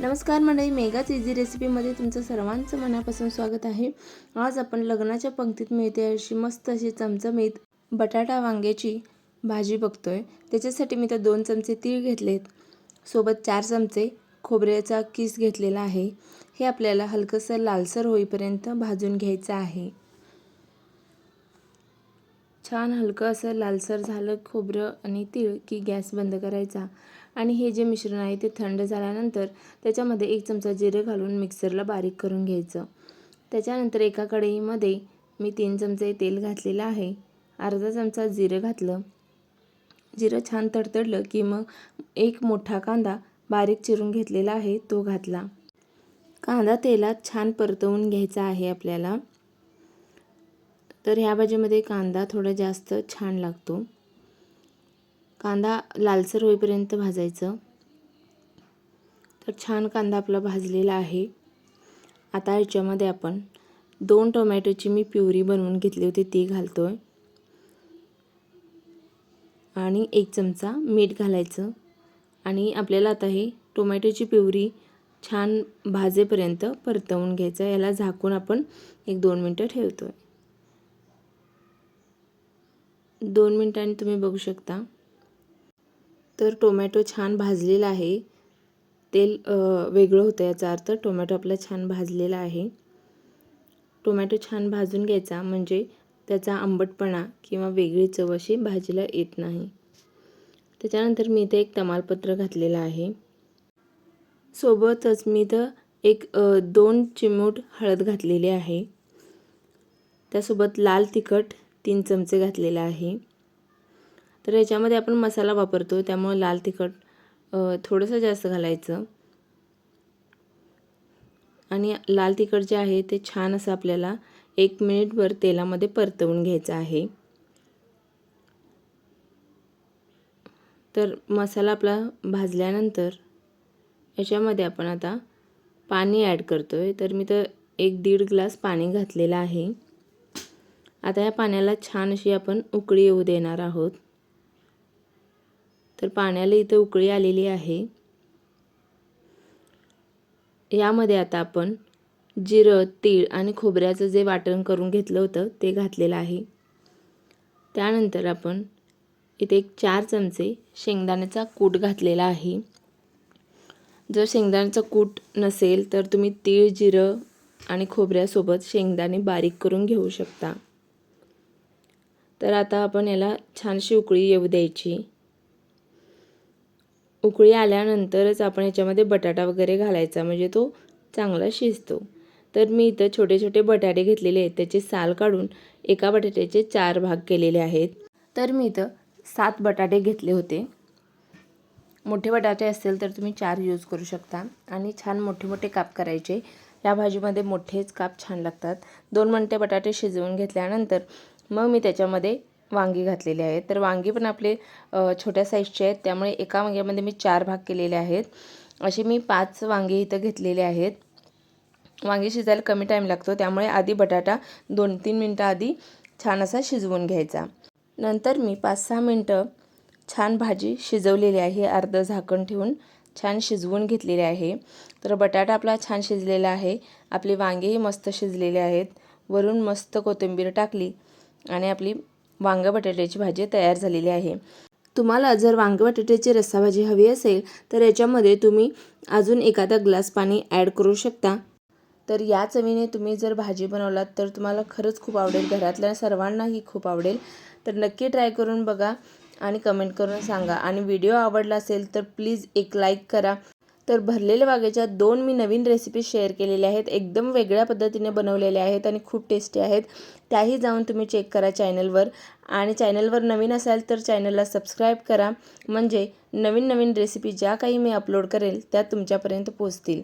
नमस्कार मंडळी मेगाच इझी रेसिपीमध्ये तुमचं सर्वांचं मनापासून स्वागत आहे. आज आपण लग्नाच्या पंक्तीत मिळते अशी मस्त अशी चमचमीत बटाटा वांग्याची भाजी बघतोय. त्याच्यासाठी मी तर दोन चमचे तीळ घेतलेत. सोबत चार चमचे खोबऱ्याचा किस घेतलेला आहे. हे आपल्याला हलकंसं लालसर होईपर्यंत भाजून घ्यायचं आहे. छान हलकं असं लालसर झालं खोबरं आणि तीळ की गॅस बंद करायचा. आणि हे जे मिश्रण आहे ते थंड झाल्यानंतर त्याच्यामध्ये एक चमचा जिरं घालून मिक्सरला बारीक करून घ्यायचं. त्याच्यानंतर एका कढईमध्ये मी तीन चमचे तेल घातलेलं आहे. अर्धा चमचा जिरं घातलं. जिरं छान तडतडलं की मग एक मोठा कांदा बारीक चिरून घेतलेला आहे तो घातला. कांदा तेलात छान परतवून घ्यायचा आहे आपल्याला. तर ह्या भाजीमध्ये कांदा थोडा जास्त छान लागतो. कांदा लालसर होईपर्यंत भाजायचं. तर छान कांदा आपला भाजलेला आहे. आता ह्याच्यामध्ये आपण दोन टोमॅटोची मी प्युरी बनवून घेतली होती ती घालतो आहे आणि एक चमचा मीठ घालायचं. आणि आपल्याला आता हे टोमॅटोची प्युरी छान भाजेपर्यंत परतवून घ्यायचं याला झाकून आपण एक दोन मिनटं ठेवतो आहे दोन मिनटांनी तुम्ही बघू शकता. तर टोमॅटो छान भाजलेला आहे. तेल वेगळं होतं याचा अर्थ टोमॅटो आपला छान भाजलेला आहे. टोमॅटो छान भाजून घ्यायचा म्हणजे त्याचा आंबटपणा किंवा वेगळी चव अशी भाजीला येत नाही. त्याच्यानंतर मी इथे एक तमालपत्र घातलेलं आहे. सोबतच मी इथं एक दोन चिमूट हळद घातलेली आहे. त्यासोबत लाल तिखट तीन चमचे घातलेला आहे. तर याच्यामध्ये आपण मसाला वापरतो त्यामुळं लाल तिखट थोडंसं जास्त घालायचं. आणि लाल तिखट जे आहे ते छान असं आपल्याला एक मिनिटभर तेलामध्ये परतवून घ्यायचं आहे. तर मसाला आपला भाजल्यानंतर याच्यामध्ये आपण आता पाणी ॲड करतो आहे तर मी तर एक दीड ग्लास पाणी घातलेलं आहे. आता या पाण्याला छान अशी आपण उकळी येऊ देणार आहोत. तर पाण्याला इथं उकळी आलेली आहे. यामध्ये आता आपण जिरं तीळ आणि खोबऱ्याचं जे वाटण करून घेतलं होतं ते घातलेलं आहे. त्यानंतर आपण इथे एक चार चमचे शेंगदाण्याचा कूट घातलेला आहे. जर शेंगदाण्याचा कूट नसेल तर तुम्ही तीळ जिरं आणि खोबऱ्यासोबत शेंगदाणे बारीक करून घेऊ शकता. तर आता आपण याला छानशी उकळी येऊ द्यायची. उकळी आल्यानंतरच आपण याच्यामध्ये बटाटा वगैरे घालायचा म्हणजे तो चांगला शिजतो. तर मी इथं छोटे छोटे बटाटे घेतलेले आहेत त्याचे साल काढून एका बटाट्याचे चार भाग केलेले आहेत. तर मी इथं सात बटाटे घेतले होते. मोठे बटाटे असतील तर तुम्ही चार यूज करू शकता आणि छान मोठे मोठे काप करायचे. या भाजीमध्ये मोठेच काप छान लागतात. दोन मिनटे बटाटे शिजवून घेतल्यानंतर मग मी त्याच्यामध्ये वांगी घातलेली आहेत. तर वांगी पण आपले छोट्या साईजचे आहेत. त्यामुळे एका वांग्यामध्ये मी चार भाग केलेले आहेत. असे मी पाच वांगे इथं घेतलेले आहेत. वांगी शिजायला कमी टाईम लागतो. त्यामुळे आधी बटाटा दोन तीन मिनटं आधी छान असा शिजवून घ्यायचा. नंतर मी पाच सहा मिनटं छान भाजी शिजवलेली आहे. अर्धं झाकण ठेवून छान शिजवून घेतलेली आहे. तर बटाटा आपला छान शिजलेला आहे. आपली वांगेही मस्त शिजलेले आहेत. वरून मस्त कोथिंबीर टाकली आणि आपली वांग बटाट्याची भाजी तयार झालेली आहे. तुम्हाला जर वांग बटाट्याची रस्साभाजी हवी असेल तर याच्यामध्ये तुम्ही अजून एखादा ग्लास पाणी ॲड करू शकता. तर या चवीने तुम्ही जर भाजी बनवलात तर तुम्हाला खरंच खूप आवडेल. घरातल्या सर्वांनाही खूप आवडेल. तर नक्की ट्राय करून बघा आणि कमेंट करून सांगा. आणि व्हिडिओ आवडला असेल तर प्लीज एक लाईक करा. तर भरलेल्या वांग्याच्या दोन मी नवीन रेसिपी शेअर केलेल्या आहेत. एकदम वेगळ्या पद्धतीने बनवलेल्या आहेत आणि खूप टेस्टी आहेत. त्याही जाऊन तुम्ही चेक करा चॅनलवर आणि चॅनलवर नवीन असाल तर चॅनलला सबस्क्राईब करा. म्हणजे नवीन नवीन रेसिपी ज्या काही मी अपलोड करेल त्या तुमच्यापर्यंत पोचतील